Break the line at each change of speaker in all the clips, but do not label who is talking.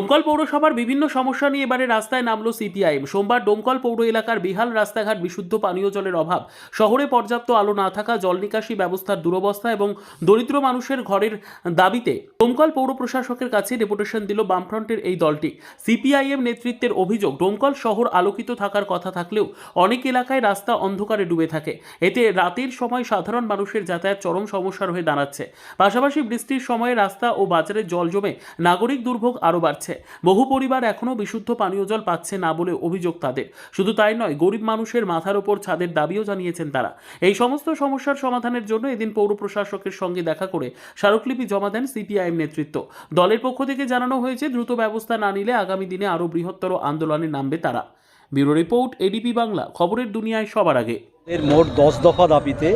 ডোমকল পৌরসভার বিভিন্ন সমস্যা নিয়ে এবারে রাস্তায় নামলো সিপিআইএম সোমবার ডোমকল পৌর এলাকার বিহাল রাস্তাঘাট, বিশুদ্ধ পানীয় জলের অভাব, শহরে পর্যাপ্ত আলো না থাকা, জল নিকাশি ব্যবস্থার দুরবস্থা এবং দরিদ্র মানুষের ঘরের দাবিতে ডোমকল পৌর প্রশাসকের কাছে ডেপুটেশন দিল বামফ্রন্টের এই দলটি। সিপিআইএম নেতৃত্বের অভিযোগ ডোমকল শহর আলোকিত থাকার কথা থাকলেও অনেক এলাকায় রাস্তা অন্ধকারে ডুবে থাকে। এতে রাতের সময় সাধারণ মানুষের যাতায়াত চরম সমস্যার হয়ে দাঁড়াচ্ছে। পাশাপাশি বৃষ্টির সময়ে রাস্তা ও বাজারে জল জমে নাগরিক দুর্ভোগ আরও বাড়ছে। বহু পরিবার এখনও বিশুদ্ধ পানীয় জল পাচ্ছে না বলে অভিযোগ তাদের। শুধু তাই নয়, গরিব মানুষের মাথার ওপর ছাদের দাবিও জানিয়েছেন তারা। এই সমস্ত সমস্যার সমাধানের জন্য এদিন পৌর প্রশাসকের সঙ্গে দেখা করে স্মারকলিপি জমা দেন সিপিআইএম নেতৃত্ব। দলের পক্ষ থেকে জানানো হয়েছে, দ্রুত ব্যবস্থা না নিলে আগামী দিনে আরও বৃহত্তর আন্দোলনে নামবে তারা। Bureau report, ADP Bangla. খবরের দুনিয়ায় সবার আগে।
এর মোট দশ দফা দাবিতে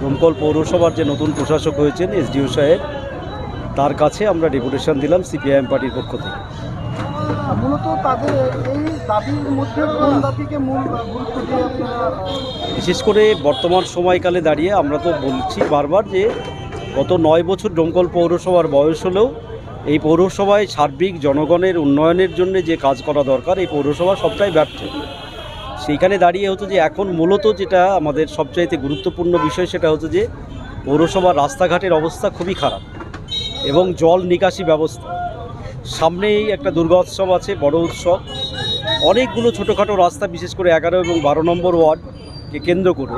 দমকল পৌরসভার যে নতুন প্রশাসক হয়েছেন এসডিও সাহেব তার কাছে আমরা ডেপুটেশন দিলাম সিপিআইএম পার্টির পক্ষ থেকে।
মূলত তাদের এই দাবির মধ্যে কোন দাবিকে মূল গুরুত্ব দিয়ে আপনারা
বিশেষ করে বর্তমান সময়কালে দাঁড়িয়ে আমরা তো বলছি বারবার যে গত নয় বছর ডমকল পৌরসভার বয়স হলেও এই পৌরসভায় সার্বিক জনগণের উন্নয়নের জন্য যে কাজ করা দরকার এই পৌরসভা সবটাই ব্যর্থ। সেইখানে দাঁড়িয়ে হতো যে এখন মূলত যেটা আমাদের সবচাইতে গুরুত্বপূর্ণ বিষয় সেটা হতো যে পৌরসভার রাস্তাঘাটের অবস্থা খুবই খারাপ। এবং জল নিকাশি ব্যবস্থা। সামনেই একটা দুর্গা উৎসব আছে, বড় উৎসব। অনেকগুলো ছোটোখাটো রাস্তা, বিশেষ করে এগারো এবং বারো নম্বর ওয়ার্ডকে কেন্দ্র করে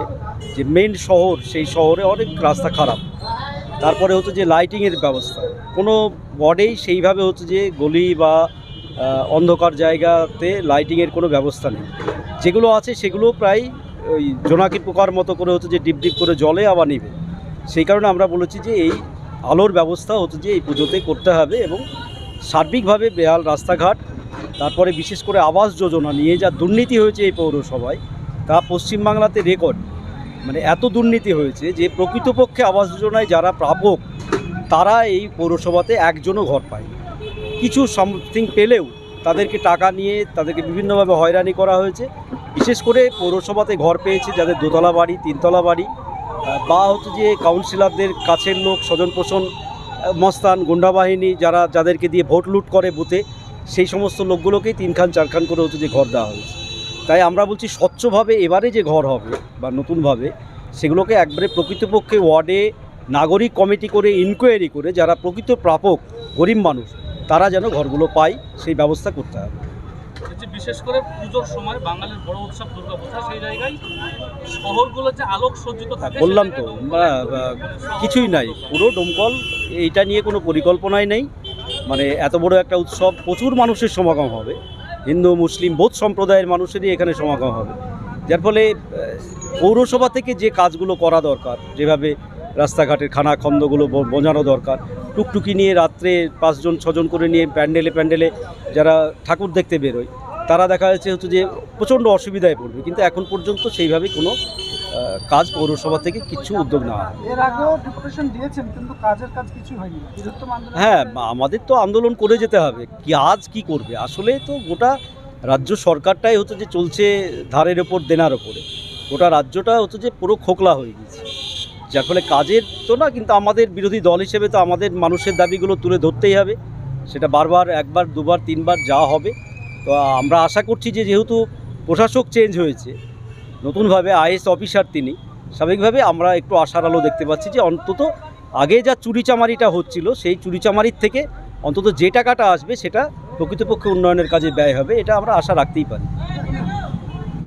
যে মেন শহর, সেই শহরে অনেক রাস্তা খারাপ। তারপরে হচ্ছে যে লাইটিংয়ের ব্যবস্থা। কোনো ওয়ার্ডেই সেইভাবে হচ্ছে যে গলি বা অন্ধকার জায়গাতে লাইটিংয়ের কোনো ব্যবস্থা নেই। যেগুলো আছে সেগুলো প্রায় ওই জোনাকি পোকার মতো করে হচ্ছে যে ডিপ ডিপ করে জলে আবার নিবে সেই কারণে আমরা বলেছি যে এই আলোর ব্যবস্থা হচ্ছে যে এই পুজোতে করতে হবে এবং সার্বিকভাবে বেহাল রাস্তাঘাট, তারপরে বিশেষ করে আবাস যোজনা নিয়ে যা দুর্নীতি হয়েছে এই পৌরসভায়, তা পশ্চিমবাংলাতে রেকর্ড। মানে এত দুর্নীতি হয়েছে যে প্রকৃতপক্ষে আবাস যোজনায় যারা প্রাপক, তারা এই পৌরসভাতে একজনও ঘর পায় কিছু সামথিং পেলেও তাদেরকে টাকা নিয়ে তাদেরকে বিভিন্নভাবে হয়রানি করা হয়েছে। বিশেষ করে পৌরসভাতে ঘর পেয়েছে যাদের দোতলা বাড়ি, তিনতলা বাড়ি বা হচ্ছে যে কাউন্সিলরদের কাছের লোক, স্বজন পোষণ মস্তান, গুন্ডা বাহিনী যারা যাদেরকে দিয়ে ভোট লুট করে বুথে, সেই সমস্ত লোকগুলোকেই তিনখান চারখান করে হচ্ছে যে ঘর দেওয়া হয়েছে। তাই আমরা বলছি স্বচ্ছভাবে এবারে যে ঘর হবে বা নতুনভাবে, সেগুলোকে একবারে প্রকৃতপক্ষে ওয়ার্ডে, নাগরিক কমিটি করে ইনকোয়ারি করে, যারা প্রকৃত প্রাপক, গরিব মানুষ, তারা যেন ঘরগুলো পায়, সেই ব্যবস্থা করতে হবে।
হচ্ছে বিশেষ করে পুজোর সময় বাঙালির বড় উৎসব দুর্গাপূজা সেই জায়গায় শহরগুলো যে আলোক সজ্জিত থাকে
বললাম তো কিছুই নাই। পুরো ডোমকল এইটা নিয়ে কোনো পরিকল্পনাই নেই। মানে এত বড় একটা উৎসব প্রচুর মানুষের সমাগম হবে। হিন্দু মুসলিম বোধ সম্প্রদায়ের মানুষেরই এখানে সমাগম হবে। যার ফলে পৌরসভা থেকে যে কাজগুলো করা দরকার যেভাবে রাস্তাঘাটের খানা খন্দগুলো বোঝানো দরকার টুকটুকি নিয়ে রাত্রে পাঁচজন ছজন করে নিয়ে প্যান্ডেলে প্যান্ডেলে যারা ঠাকুর দেখতে বেরোয় তারা দেখা যাচ্ছে হচ্ছে যে প্রচণ্ড অসুবিধায় পড়বে। কিন্তু এখন পর্যন্ত সেইভাবে কোনো কাজ পৌরসভা থেকে কিছু উদ্যোগ নেওয়া হয়
কাজ
হ্যাঁ আমাদের তো আন্দোলন করে যেতে হবে। কি আজ কি করবে? আসলে তো গোটা রাজ্য সরকারটাই হচ্ছে যে চলছে ধারের ওপর দেনার ওপরে। গোটা রাজ্যটা হচ্ছে যে পুরো খোকলা হয়ে গেছে যার ফলে কাজের তো না, কিন্তু আমাদের বিরোধী দল হিসেবে তো আমাদের মানুষের দাবিগুলো তুলে ধরতেই হবে। সেটা বারবার, একবার, দুবার, তিনবার যা হবে। তো আমরা আশা করছি যে যেহেতু প্রশাসক চেঞ্জ হয়েছে, নতুনভাবে আইএস অফিসার তিনি, স্বাভাবিকভাবে আমরা একটু আশার আলো দেখতে পাচ্ছি যে অন্তত আগে যা চুরিচামারিটা হচ্ছিল, সেই চুরিচামারির থেকে অন্তত যে টাকাটা আসবে সেটা প্রকৃতপক্ষে উন্নয়নের কাজে ব্যয় হবে, এটা আমরা আশা রাখতেই পারি।